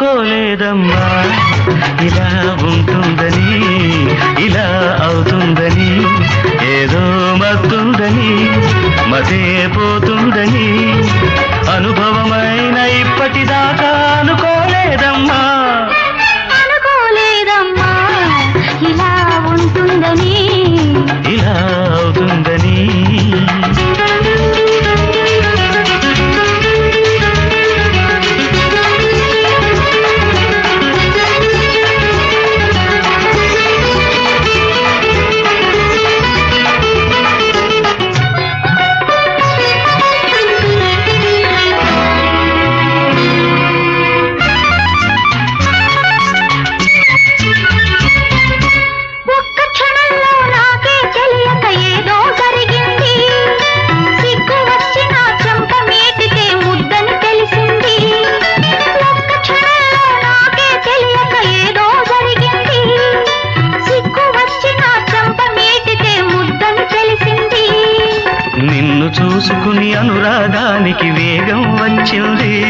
అనుకోలేదమ్మా. ఇలా ఉంటుందని ఇలా అవుతుందని ఏదో మత్తుందని మతే పోతుందని అనుభవమై నిన్ను చూసుకుని అనురాగానికి వేగం వచ్చింది.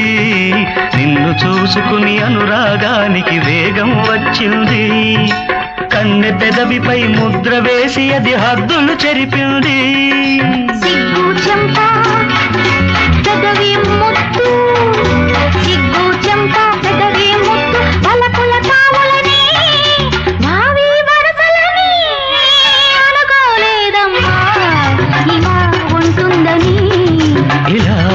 నిన్ను చూసుకుని అనురాగానికి వేగం వచ్చింది. కన్నె పెదవిపై ముద్ర వేసి అది హద్దులు చెరిపింది. సిగ్గు நிலா